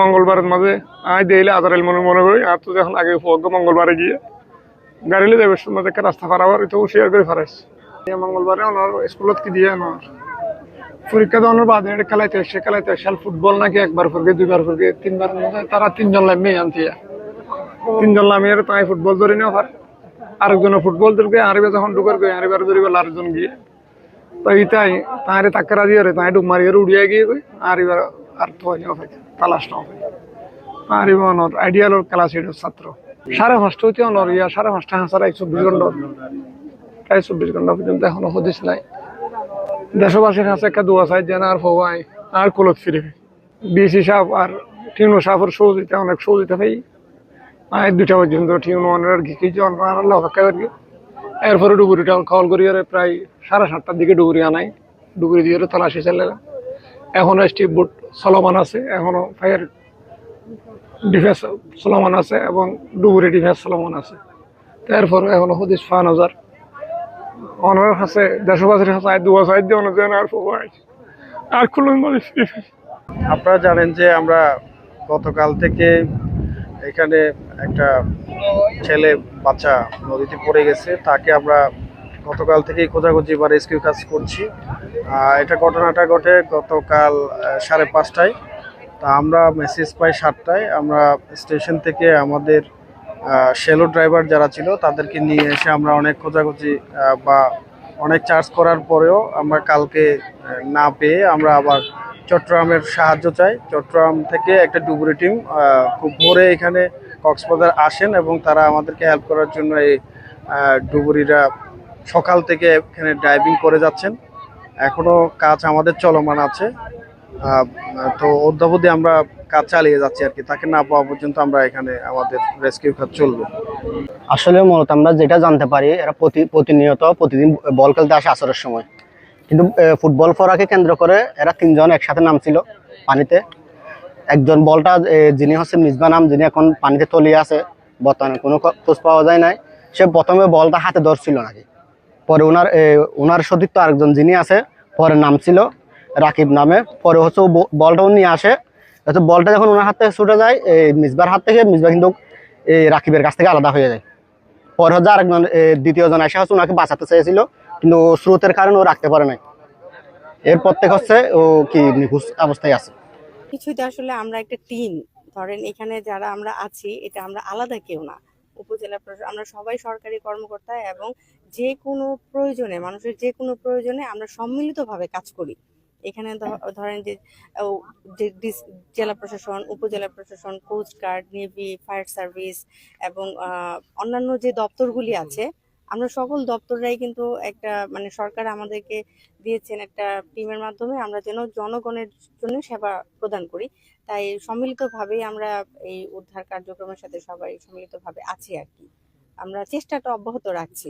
মঙ্গলবারের মাঝে আয় দিলে আদারাইল মনে মনে করি। আর তো যখন আগে হোক মঙ্গলবারে গিয়ে গাড়ি লিয়ে যাবে মাঝে রাস্তা পারাবার এটা শেয়ার করে ফারাইস মঙ্গলবারে ওনার স্কুলত কি দিয়ে ওনার পরীক্ষা দেওয়ানোর বাদে এটা খেলাইতে সে খেলাইতে সাল ফুটবল নাকি একবার ফুরকে দুইবার ফুরকে তিনবার তারা তিনজন লামে আনতে তিনজন লামিয়ে তাই ফুটবল ধরে নেওয়া পারে আরেকজন ফুটবল ধরবে, আরেকবার যখন ঢুকার গিয়ে, আরেকবার ধরিবে আরেকজন গিয়ে। তো ইতাই তাঁরে তাক্কারা দিয়ে তাই ডুব মারিয়ে উড়িয়ে গিয়ে গই আর এবার আর তো হয় না তালাশ না হয় আর এবার অনর আইডিয়াল ক্লাস এইটের ছাত্র সাড়ে পাঁচটা হইতে অনর ইয়া সাড়ে পাঁচটা হাঁসার এক চব্বিশ ঘণ্টা প্রায় চব্বিশ ঘণ্টা পর্যন্ত এখনও হদিস নাই। দেশবাসীর কাছে একটা দোয়া চাই যেন আর হওয়াই আর কলত ফিরবে বিসি সাহেব আর টিউনো সাহেবের সহযোগিতা অনেক সহযোগিতা পাই আর দুটা পর্যন্ত টিউনো অনেক কি জন আল্লাহ অপেক্ষা করি এরপরে ডুবুরিটা কল করি প্রায় সাড়ে সাতটার দিকে ডুবুরি আনাই ডুবুরি দিয়ে তলাশি চালে এখনও স্টিভ বুট চলমান আছে, এখনও ফায়ার ডিফেন্স চলমান আছে এবং ডুবুরি ডিফেন্স চলমান আছে। তারপরে এখনও হদিস ফান হাজার অনার কাছে দেশবাসীর আয় দুয়া চাই দিয়ে অনেক আর আর খুলুন আপনারা জানেন যে আমরা গতকাল থেকে এখানে একটা ছেলে, বাচ্চা নদীতে পড়ে গেছে, তাকে আমরা গতকাল থেকেই খোঁজাখুঁজি বা রেস্কিউ কাজ করছি। এটা ঘটনাটা ঘটে গতকাল সাড়ে পাঁচটায়। তা আমরা মেসেজ পাই সাতটায়। আমরা স্টেশন থেকে আমাদের সেলো ড্রাইভার যারা ছিল, তাদেরকে নিয়ে এসে আমরা অনেক খোঁজাখুঁজি বা অনেক চার্জ করার পরেও আমরা কালকে না পেয়ে আমরা আবার চট্টগ্রামের সাহায্য চাই। চট্টগ্রাম থেকে একটা ডুবুরি টিম খুব ভোরে এখানে কক্সবাজার আসেন এবং তারা আমাদেরকে হেল্প করার জন্য এই ডুবুরিরা সকাল থেকে এখানে ড্রাইভিং করে যাচ্ছেন। এখনও কাজ আমাদের চলমান আছে। তো অদ্যাবধি আমরা কাজ চালিয়ে যাচ্ছি আর কি। তাকে না পাওয়া পর্যন্ত আমরা এখানে আমাদের রেস্কিউ কাজ চলবে। আসলে মূলত আমরা যেটা জানতে পারি, এরা প্রতি, প্রতিনিয়ত প্রতিদিন বল খেলতে আসে আসরের সময়। কিন্তু ফুটবল ফরাকে কেন্দ্র করে এরা তিনজন একসাথে নামছিল পানিতে। একজন বলটা যিনি হচ্ছে মিসবা নাম, যিনি এখন পানিতে তলিয়ে আছে, বর্তমানে কোনো খোঁজ পাওয়া যায় নাই। সে প্রথমে বলটা হাতে ধরছিল নাকি। পরে ওনার ওনার সতীর্থ আরেকজন যিনি আছে, পরে নাম ছিল রাকিব নামে, পরে হচ্ছে ও ব- বলটাও নিয়ে আসে, হচ্ছে বলটা যখন ওনার হাত থেকে ছুটে যায় এই মিসবার হাত থেকে মিসবা কিন্তু এই রাকিবের কাছ থেকে আলাদা হয়ে যায়। পরে হচ্ছে আরেকজন দ্বিতীয়জন এসে হচ্ছে ওনাকে বাঁচাতে চেয়েছিল, কিন্তু স্রোতের কারণে ও রাখতে পারে নাই। এরপর থেকে হচ্ছে ও কি নিখোঁজ অবস্থায় আছে। কিছুতে আসলে আমরা একটা টিম ধরেন এখানে যারা আমরা আছি, এটা আমরা আলাদা কেউ না। উপজেলা প্রশাসন আমরা সবাই সরকারি কর্মকর্তা এবং যে কোনো প্রয়োজনে মানুষের যে কোনো প্রয়োজনে আমরা সম্মিলিতভাবে কাজ করি। এখানে ধরেন যে জেলা প্রশাসন উপজেলা প্রশাসন কোস্টগার্ড নেভি ফায়ার সার্ভিস এবং অন্যান্য যে দপ্তরগুলি আছে আমরা সকল দপ্তররাই কিন্তু একটা মানে সরকার আমাদেরকে দিয়েছেন একটা টিমের মাধ্যমে আমরা যেন জনগণের জন্য সেবা প্রদান করি। তাই সম্মিলিতভাবেই আমরা এই উদ্ধার কার্যক্রমের সাথে সবাই সম্মিলিতভাবে আছি আর কি। আমরা চেষ্টাটা অব্যাহত রাখছি।